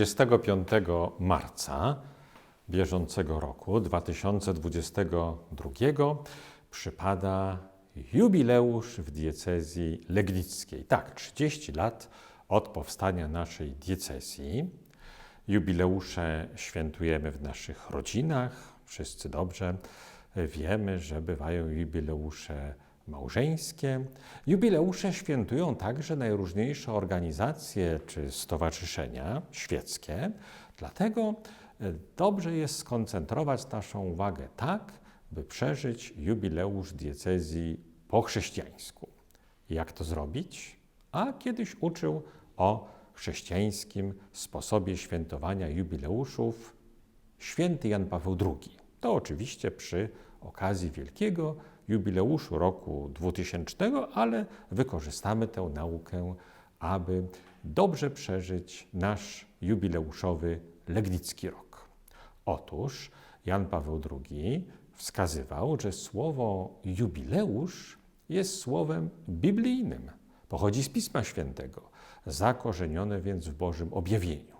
25 marca bieżącego roku 2022 przypada jubileusz w diecezji legnickiej. Tak, 30 lat od powstania naszej diecezji. Jubileusze świętujemy w naszych rodzinach. Wszyscy dobrze wiemy, że bywają jubileusze małżeńskie. Jubileusze świętują także najróżniejsze organizacje czy stowarzyszenia świeckie. Dlatego e, dobrze jest skoncentrować naszą uwagę tak, by przeżyć jubileusz diecezji po chrześcijańsku. Jak to zrobić? A kiedyś uczył o chrześcijańskim sposobie świętowania jubileuszów święty Jan Paweł II. To oczywiście przy okazji wielkiego jubileuszu roku 2000, ale wykorzystamy tę naukę, aby dobrze przeżyć nasz jubileuszowy Legnicki rok. Otóż Jan Paweł II wskazywał, że słowo jubileusz jest słowem biblijnym, pochodzi z Pisma Świętego, zakorzenione więc w Bożym objawieniu.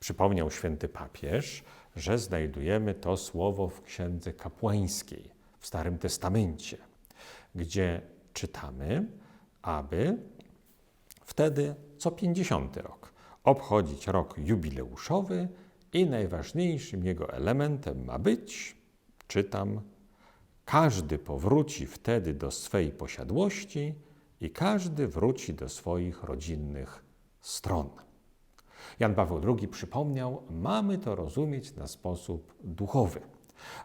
Przypomniał święty papież, że znajdujemy to słowo w księdze kapłańskiej, Starym Testamencie, gdzie czytamy, aby wtedy co 50 rok obchodzić rok jubileuszowy i najważniejszym jego elementem ma być, czytam, każdy powróci wtedy do swej posiadłości i każdy wróci do swoich rodzinnych stron. Jan Paweł II przypomniał, mamy to rozumieć na sposób duchowy,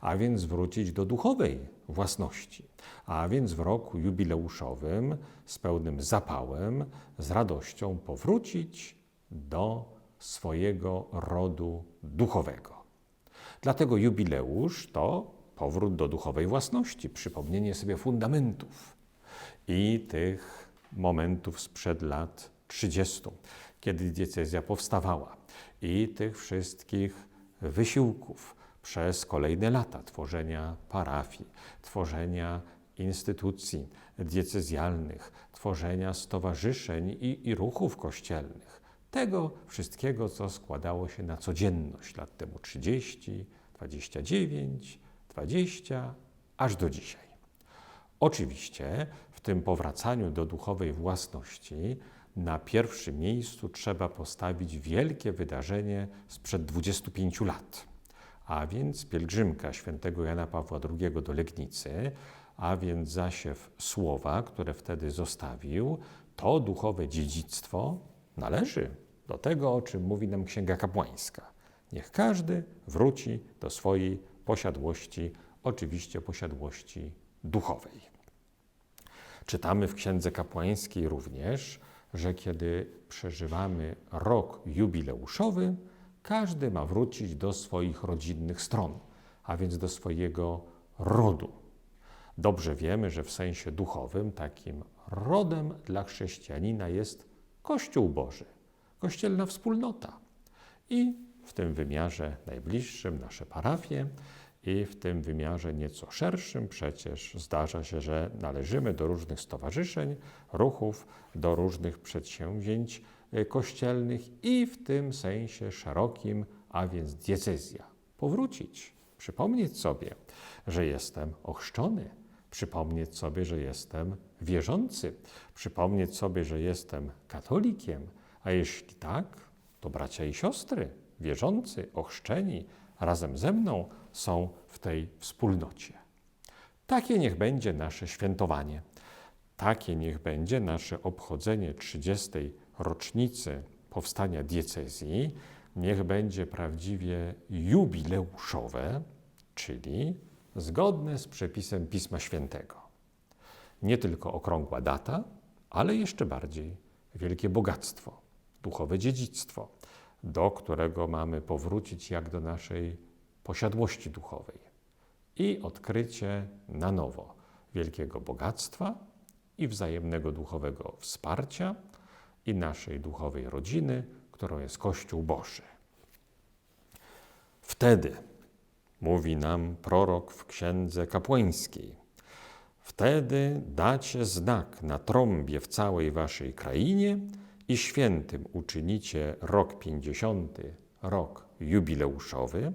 a więc wrócić do duchowej własności, a więc w roku jubileuszowym z pełnym zapałem, z radością powrócić do swojego rodu duchowego. Dlatego jubileusz to powrót do duchowej własności, przypomnienie sobie fundamentów i tych momentów sprzed lat 30 kiedy diecezja powstawała i tych wszystkich wysiłków przez kolejne lata tworzenia parafii, tworzenia instytucji diecezjalnych, tworzenia stowarzyszeń i, i ruchów kościelnych. Tego wszystkiego, co składało się na codzienność lat temu 30, 29, 20, aż do dzisiaj. Oczywiście w tym powracaniu do duchowej własności na pierwszym miejscu trzeba postawić wielkie wydarzenie sprzed 25 lat, a więc pielgrzymka świętego Jana Pawła II do Legnicy, a więc zasiew słowa, które wtedy zostawił, to duchowe dziedzictwo należy do tego, o czym mówi nam Księga Kapłańska. Niech każdy wróci do swojej posiadłości, oczywiście posiadłości duchowej. Czytamy w Księdze Kapłańskiej również, że kiedy przeżywamy rok jubileuszowy, każdy ma wrócić do swoich rodzinnych stron, a więc do swojego rodu. Dobrze wiemy, że w sensie duchowym takim rodem dla chrześcijanina jest Kościół Boży, kościelna wspólnota. I w tym wymiarze najbliższym nasze parafie, i w tym wymiarze nieco szerszym przecież zdarza się, że należymy do różnych stowarzyszeń, ruchów, do różnych przedsięwzięć kościelnych i w tym sensie szerokim, a więc diecezja. Powrócić, przypomnieć sobie, że jestem ochrzczony, przypomnieć sobie, że jestem wierzący, przypomnieć sobie, że jestem katolikiem, a jeśli tak, to bracia i siostry, wierzący, ochrzczeni, razem ze mną są w tej wspólnocie. Takie niech będzie nasze świętowanie. Takie niech będzie nasze obchodzenie 30. rocznicy powstania diecezji. Niech będzie prawdziwie jubileuszowe, czyli zgodne z przepisem Pisma Świętego. Nie tylko okrągła data, ale jeszcze bardziej wielkie bogactwo, duchowe dziedzictwo, do którego mamy powrócić jak do naszej posiadłości duchowej i odkrycie na nowo wielkiego bogactwa i wzajemnego duchowego wsparcia i naszej duchowej rodziny, którą jest Kościół Boży. Wtedy, mówi nam prorok w księdze kapłańskiej, wtedy dacie znak na trąbie w całej waszej krainie i świętym uczynicie rok pięćdziesiąty, rok jubileuszowy,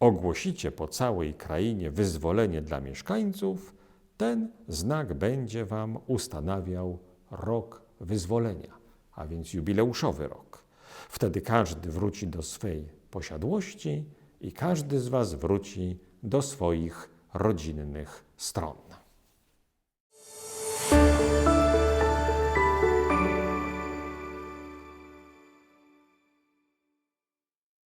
ogłosicie po całej krainie wyzwolenie dla mieszkańców, ten znak będzie wam ustanawiał rok wyzwolenia, a więc jubileuszowy rok. Wtedy każdy wróci do swej posiadłości i każdy z was wróci do swoich rodzinnych stron.